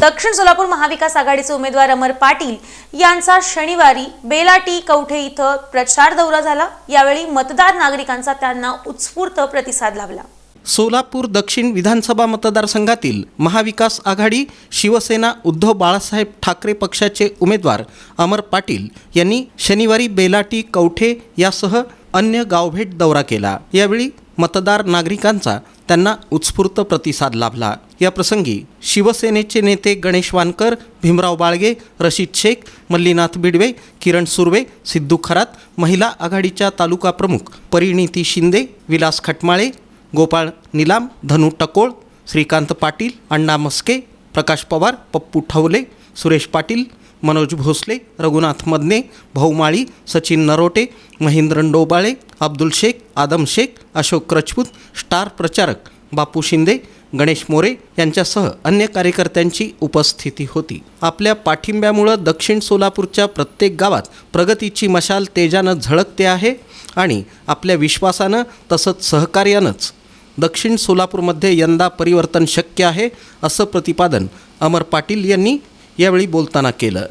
दक्षिण सोलापूर महाविकास आघाडीचे उमेदवार अमर पाटील यांचा शनिवारी बेलाटी कवठे इथं प्रचार दौरा झाला. यावेळी मतदार नागरिकांचा त्यांना उत्स्फूर्त प्रतिसाद लाभला. सोलापूर दक्षिण विधानसभा मतदारसंघातील महाविकास आघाडी शिवसेना उद्धव बाळासाहेब ठाकरे पक्षाचे उमेदवार अमर पाटील यांनी शनिवारी बेलाटी कवठे यासह अन्य गावभेट दौरा केला. यावेळी मतदार नागरिकांचा त्यांना उत्स्फूर्त प्रतिसाद लाभला. या प्रसंगी शिवसेनेचे नेते गणेश वानकर भीमराव बाळगे रशीद शेख मल्लीनाथ बिडवे किरण सुर्वे सिद्धू खरात महिला आघाडीच्या तालुका प्रमुख परिणिती शिंदे विलास खटमाळे गोपाळ निलाम धनु टकोळ श्रीकांत पाटील अण्णा मस्के प्रकाश पवार पप्पू ठवले सुरेश पाटील मनोज भोसले रघुनाथ मदने भाऊमाळी सचिन नरोटे महेंद्र डोबाळे अब्दुल शेख आदम शेख अशोक रजपूत स्टार प्रचारक बापू शिंदे गणेश मोरे यांच्यासह अन्य कार्यकर्त्यांची उपस्थिती होती. आपल्या पाठिंब्यामुळं दक्षिण सोलापूरच्या प्रत्येक गावात प्रगतीची मशाल तेजानं झळकते आहे आणि आपल्या विश्वासानं तसंच सहकार्यानंच दक्षिण सोलापूरमध्ये यंदा परिवर्तन शक्य आहे असं प्रतिपादन अमर पाटील यांनी यावेळी बोलताना केलं.